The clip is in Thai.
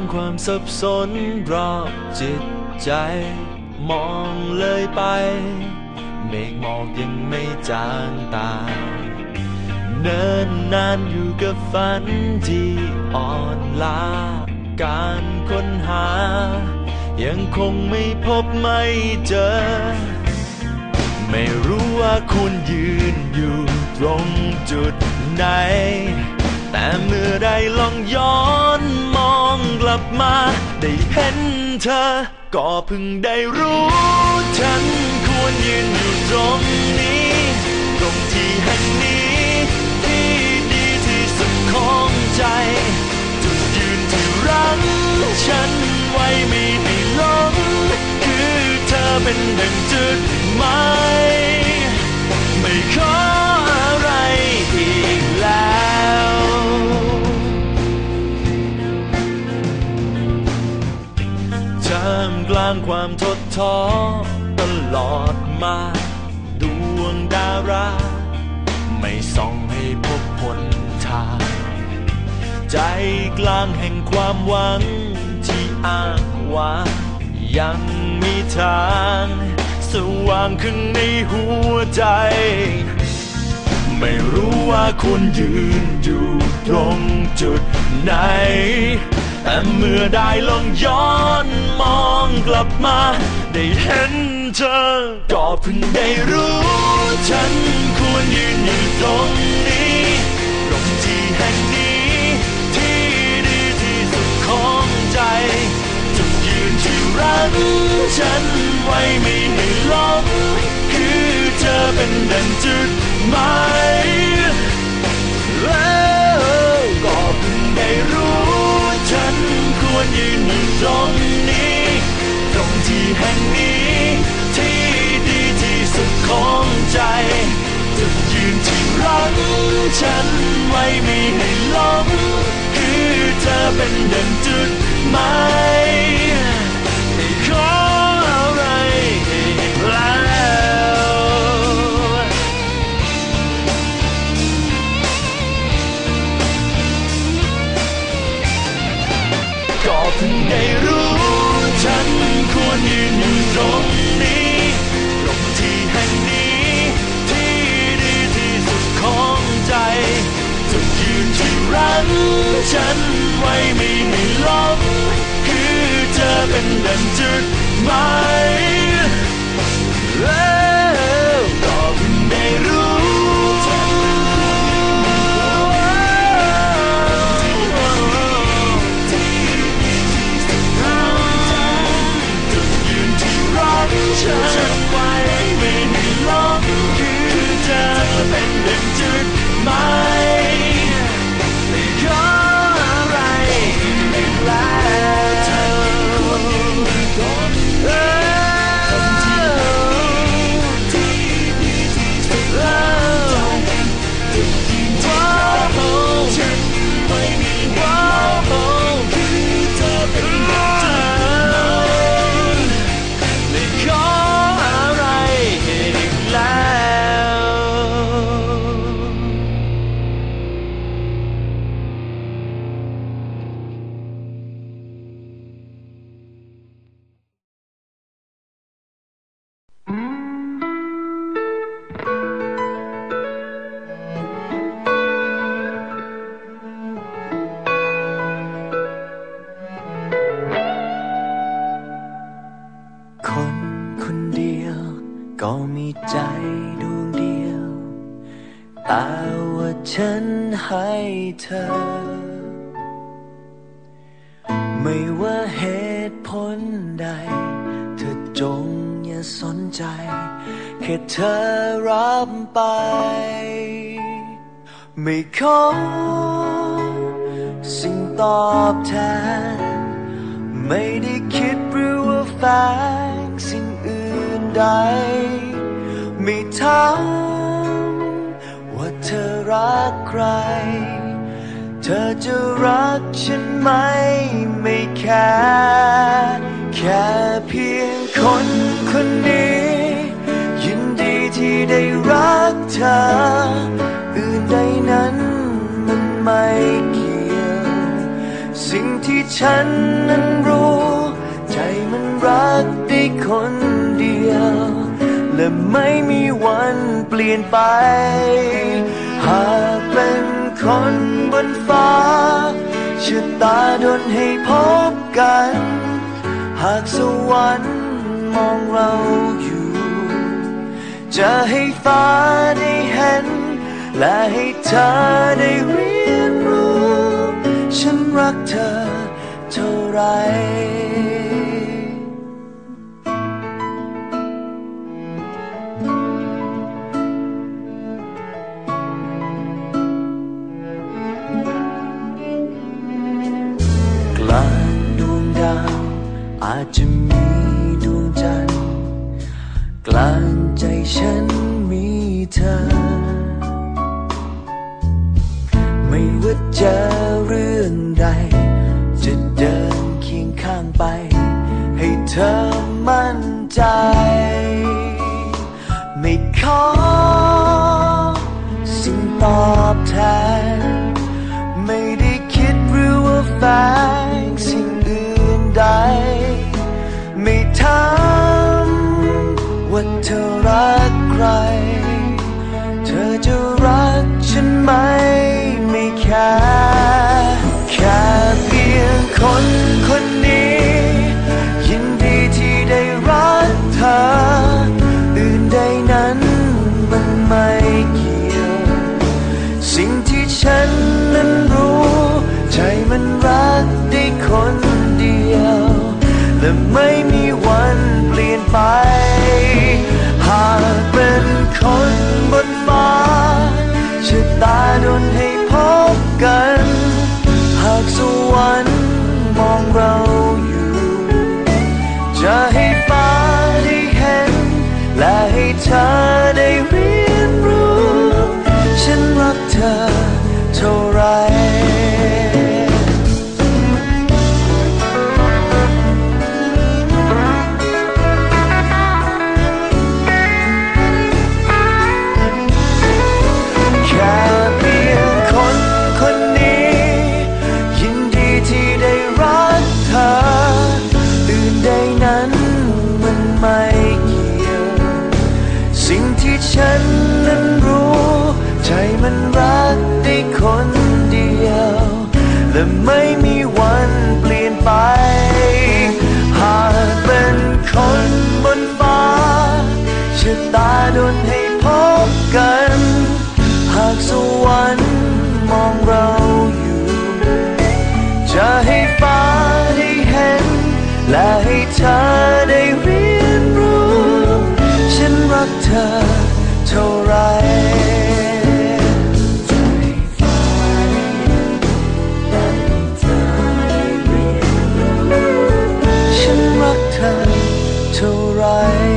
างความสับสนรอบจิตใจ มองเลยไป เมฆหมอกยังไม่จางตา เนินนานอยู่กับฝันที่อ่อนล้า การค้นหา ยังคงไม่พบไม่เจอ ไม่รู้ว่าคุณยืนอยู่ตรงจุดไหน แต่เมื่อได้ลองย้อน ลับมา ได้เห็นเธอ ก็เพิ่งได้รู้ ฉันควรยืนอยู่ตรงนี้ ความทดท้อตลอดมาดวงดารา ไม่ส่องให้พบหนทาง ใจกลางแห่งความหวังที่อ้างว้างยังมีทางสว่างขึ้นในหัวใจ ไม่รู้ว่าคุณยืนอยู่ตรงจุดไหน แต่เมื่อได้ลองย้อนมองกลับมา ได้เห็นเธอ ก็เพิ่งได้รู้ ฉันควรยืนอยู่ตรงนี้ตรงที่แห่งนี้ ที่ดีที่สุดของใจจุดยืนที่รักฉันไว้ไม่ให้หลงคือเธอเป็นดังจุดหมาย ควรยืน เธอเป็นดังจุดหมาย ก็มีใจดวงเดียว แต่ว่าฉันให้เธอ ไม่ว่าเหตุผลใด เธอจงอย่าสนใจ แค่เธอรับไป ไม่ขอสิ่งตอบแทน ไม่ได้คิดหรือว่าแฝงสิ่งอื่น ใด ไม่ทามว่าเธอรักใคร เธอจะรักฉันไหมไม่แค่แค่เพียงคนคนนี้ ยินดีที่ได้รักเธอ อื่นใดนั้นมันไม่เกี่ยว สิ่งที่ฉันนั้นรู้ ใจมันรักได้คน ยว และไม่มีวันเปลี่ยนไป หากเป็นคนบนฟ้าชะตาดนให้พบกัน หากสวรรค์มองเราอยู่ จะให้ฟ้าได้เห็น และให้เธอได้เรียนรู้ ฉันรักเธอเท่าไร จจะมีดวงจันทร์กลางใจฉันมีเธอ ไม่ว่าเจอเรื่องใด จะเดินเคียงข้างไป ให้เธอ my และไม่มีวัน right.